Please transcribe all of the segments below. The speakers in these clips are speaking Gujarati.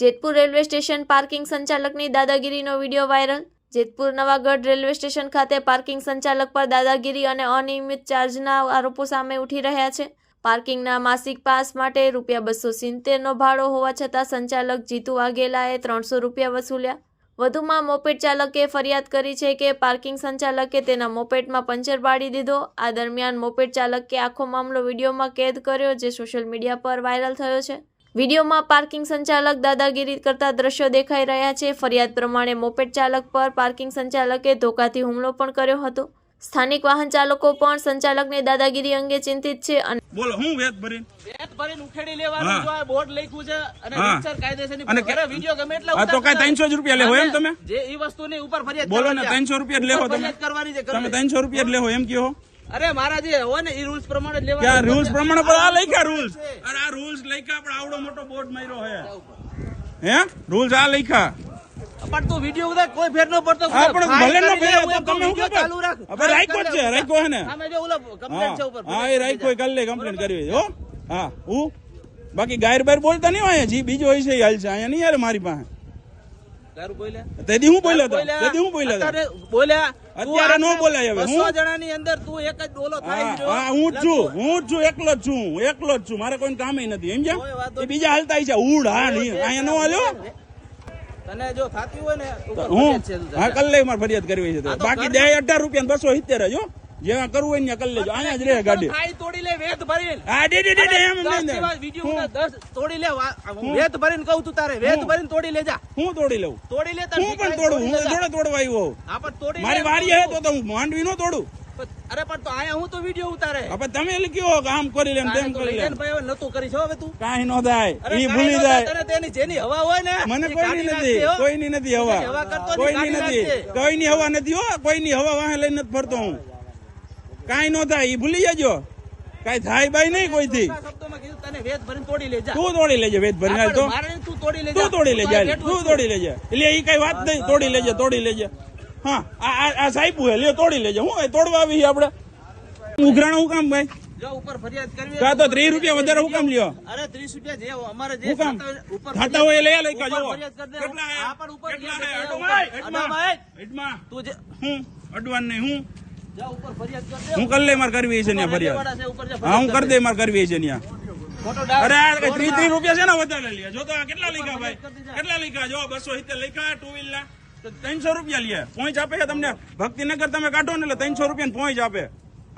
જેતપુર રેલવે સ્ટેશન પાર્કિંગ સંચાલકની દાદાગીરીનો video viral. Jetpur Navagadh railway station ખાતે પાર્કિંગ સંચાલક પર દાદાગીરી અને અનિયમિત ચાર્જના આરોપો સામે ઉઠી રહ્યા છે. પાર્કિંગના માસિક પાસ માટે રૂપિયા બસો સિત્તેરનો ભાડો હોવા છતાં સંચાલક જીતુ વાઘેલાએ ત્રણસો રૂપિયા વસૂલ્યા. વધુમાં મોપેટ ચાલકે ફરિયાદ કરી છે કે પાર્કિંગ સંચાલકે તેના મોપેટમાં પંચર પાડી દીધો. આ દરમિયાન મોપેટ ચાલકે આખો મામલો વિડીયોમાં કેદ કર્યો, જે સોશિયલ મીડિયા પર વાયરલ થયો છે. વિડીયોમાં પાર્કિંગ સંચાલક દાદાગીરી કરતા દ્રશ્યો દેખાઈ રહ્યા છે. ફરિયાદ પ્રમાણે મોપેડ ચાલક પર પાર્કિંગ સંચાલકે ધોકાથી હુમલો પણ કર્યો હતો. સ્થાનિક વાહન ચાલકો પણ સંચાલકની દાદાગીરી અંગે ચિંતિત છે અને બોલો હું વેત ભરીને? વેત ભરીને ઉખેડી લેવાનું જો આ બોર્ડ લખ્યું છે અને. રીતસર કાયદેસરની અને ઘરે વિડિયો ગમે એટલા હા, તો કાઈ 300 જ રૂપિયા લેવો એમ તમે? જે ઈ વસ્તુની ઉપર ફરિયાદ બોલો ને 300 રૂપિયા જ લેવો તમે. ફરિયાદ કરવાની છે તમે કરવી. ત્રણસો રૂપિયા જ લેવો એમ કહો. અરે મારા જે હોય ને એ રૂલ્સ પ્રમાણે લેવા કે રૂલ્સ પ્રમાણે પણ આ લખ્યા રૂલ્સ. અરે આ રૂલ્સ લખ્યા પણ આવડો મોટો બોર્ડ માર્યો હે હે? રૂલ્સ આ લખ્યા. પણ તું વીડિયો ઉતાર કોઈ ફેર ન પડતો પણ ભલે નો કરી તો તમે વીડિયો ચાલુ રાખ. હવે રાખ્યો છે રાખ્યો હે ને? સામે જો ઓલો કમ્પ્લેટ છે ઉપર હા એ રાખ્યો કાલે લે કમ્પ્લેન કરી હો. હા હું બાકી ગાયર બાયર બોલતા નહીં હોય જી બીજો હોય છે એ હાલ છે અહીંયા નહીં યાર મારી પાસે. હું બોલ્યા હતા હું બોલ્યા હતા બોલ્યા અત્યારે નો બોલાય હવે. હું? જણાની અંદર તું એક જ થાય હા હું જ છું હું જ છું એકલો જ છું હું એકલો જ છું. મારે કોઈ કામ નથી સમજ્યા બીજા હાલતા છે ઉડ હા નહીં અહીંયા નો હાલ્યો? તને જો થતી હોય ને હું? હા કલ્લે મારે ફરિયાદ કરવી છે બાકી દે અઢાર રૂપિયા બસો સિત્તેર જ જેવા કરવું હોય ને કરી લેજો. અહીંયા જ રહે ગાડી. ખાઈ તોડી લે વેત ભરીને. હા ડે ડે ડે ડે એમ દસ નહીં જેવા ને. વીડિયો ઉતાર, દસ તોડી લે વેત ભરીને કહું તું તારે વેત ભરીને તોડી લેજા. હું તોડી લઉં? તોડી લે હું પણ તોડું હું જોડે તોડવા આવ્યો. હા, પણ તોડી મારી. વારી હે તો તો હું માંડવી નો તોડું. અરે પણ તો આયા હું તો વીડિયો ઉતારે. હવે તમે લખ્યો કે આમ કરી લેમ તેમ કરી લેમ ભાઈ હવે નતું કરી છો હવે તું. કાઈ નો થાય. ઈ ભૂલી જાય. તને તેની જેની હવા હોય ને મને કોઈની નથી. કોઈની નથી હવા. કોઈની નથી. કોઈની હવા નથી હો કોઈની હવા વાહે લઈને નથી ફરતો હું. કાંઈ નો થાય એ ભૂલી જજો. કાંઈ થાય ભાઈ નહીં કોઈથી. ભરીને તું તોડી લેજે વેદ ભરી હાલ તો. તું તોડી લેજે. તું તોડી લેજે એટલે એ કઈ વાત નહીં. તોડી લેજે તોડી લેજે. હા આ આ- સાહેબ હે લ્યો તોડી લેજે. હું તોડવા આવી આપણે? ઉઘરાણ હું કામ ભાઈ? જો ઉપર ફરિયાદ કરવી કાં તો ત્રીસ રૂપિયા વધારે હું કામ લ્યો? અરે 30 રૂપિયા જે અમારે જે ઉપર થતા હોય એ લઈ લઈ. કેટલા? પણ ઉપર કેટલા હે? તું જે હું? અડવાન નહીં હું? હું કરી લે મારે કરવી છે ત્યાં ફરિયાદ. હા હું કરી દે. મારે કરવી છે ત્યાં અરે ત્રીસ ત્રીસ રૂપિયા છે ને વધારે લે જો તો કેટલા લખ્યા ભાઈ? કેટલા લખ્યા જો બસો સિત્તેર લખ્યા ટુ વ્હીલ ના. ત્રણસો રૂપિયા લે. પોઈન્ટ આપે છે તમને. ભક્તિનગર તમે કાઢો ને એટલે ત્રણસો રૂપિયા પોઈન્ટ આપે.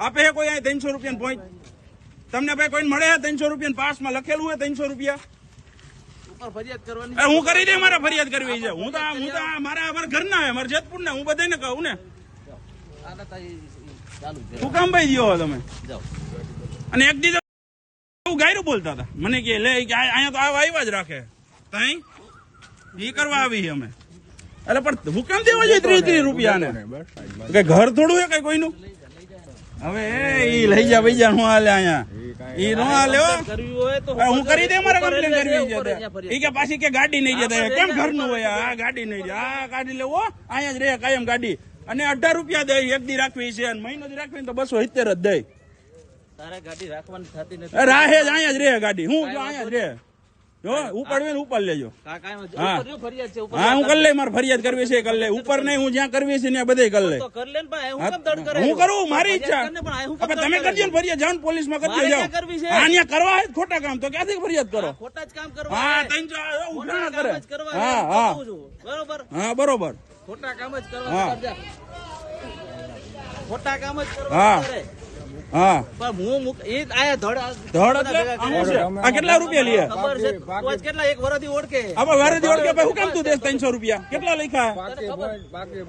આપે છે કોઈ અહીં ત્રણસો રૂપિયા પોઈન્ટ? તમને ભાઈ કોઈ મળે ત્રણસો રૂપિયા પાસમાં લખેલું હોય ત્રણસો રૂપિયા? હું કરી દે મારે ફરિયાદ કરવી છે. હું તો હું તો મારા અમારા ઘરના હે મારા જેતપુર ના હું બધાને કહું ને. ચાલુ છે શું તમે? કે, લે અહીંયા તો એ કરવા આવી અમે. એટલે હું ઘર થોડું છે કઈ કોઈનું? હવે એ લઈ જા ભાઈ જા હું હાલે અહીંયા. હો. હું કરી દે મારે કમ્પ્લેન કરવી છે. ઈ કે પાછી કે ગાડી નહીં જતા કેમ ઘરનું હોય આ? ગાડી નહીં આ ગાડી લેવો. અહીંયા જ રહે કાયમ ગાડી. અને અઢાર રૂપિયા દે એક દી રાખવી છે અને મહિનો દી રાખવી તો બસો સિત્તેર જ દે. રાહે જ અહીંયા જ રહે ગાડી. હું જો અહીંયા જ રહે. જો ઉપાડવી ને ઉપર લેજો. હા. હા. હું કરી મારે ફરિયાદ કરવી છે કરી લે ઉપર નહીં હું જ્યાં કરવી છે ત્યાં બધે કરી લે તો કર લે ને ભાઈ હું હા, કરે હું મારી ઈચ્છા. હું તમે કરજો ને ફરિયાદ જાઓ ને પોલીસમાં કરજો જાઓ. કરવી? હા અહીંયા કરવા હોય ખોટા કામ. તો ક્યાંથી ફરિયાદ કરો? ખોટા જ કામ હા કરે હા. હા. હા બરોબર. ખોટા કામ જ કરવા ખોટા કામ જ કરવા હા. પણ હું. એ આયા ધડ ધડ એટલે આ શું છે? આ કેટલા રૂપિયા લે? ખબર છે. તું કેટલા એક વરસથી ઓળખે. આપણે વારેથી ઓળખે ભાઈ હું કામ તું દેશ ત્રણસો રૂપિયા? કેટલા લખ્યા?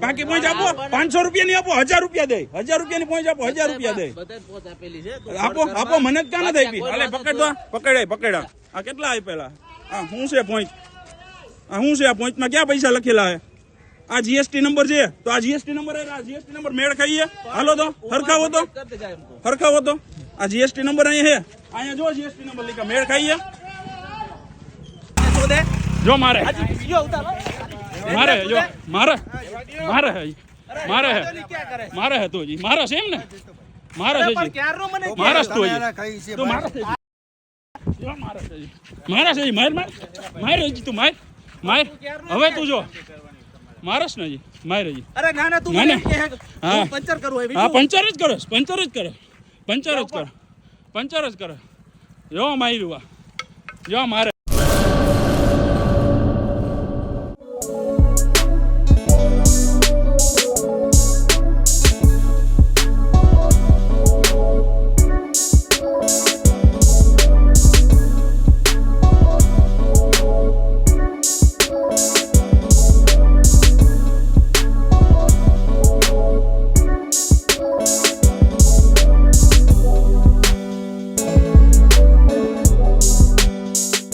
બાકી પહોંચ આપો પાંચસો રૂપિયા ની આપો હજાર રૂપિયા દે હજાર રૂપિયા ની પહોંચ આપો હજાર રૂપિયા દે બધાને પહોંચ આપેલી છે. આપો આપો મને જ ક્યાં નથી આપી. અલે પકડ દો પકડાય પકડા આ કેટલા આપેલા આ શું છે પોઈન્ટ આ શું છે આ પોઈન્ટમાં ક્યાં પૈસા લખેલા હે આ જીએસટી નંબર છે. તો આ જીએસટી નંબર આ જીએસટી નંબર મેળ ખાઈએ. હાલો તો, હરખાવો તો. હરખાવો તો. આ જીએસટી નંબર અહીંયા હે અહીંયા જો જીએસટી નંબર લીધા મેળ ખાઈએ. જો મારે. મારે જો. મારે. મારે હે મારે હે? મારે હે તો મારે છે એમ ને? મારે છે? મારે તો મારે. મારે છે મારે માર તું, માર. માર. હવે તું જો. મારસ ને માર અરે ના ના તું મને હા. પંચર કરું હા પંચર જ કરો પંચર જ કરો પંચર જ કરો પંચર જ કરો. જો માર્યું આ જો મારે.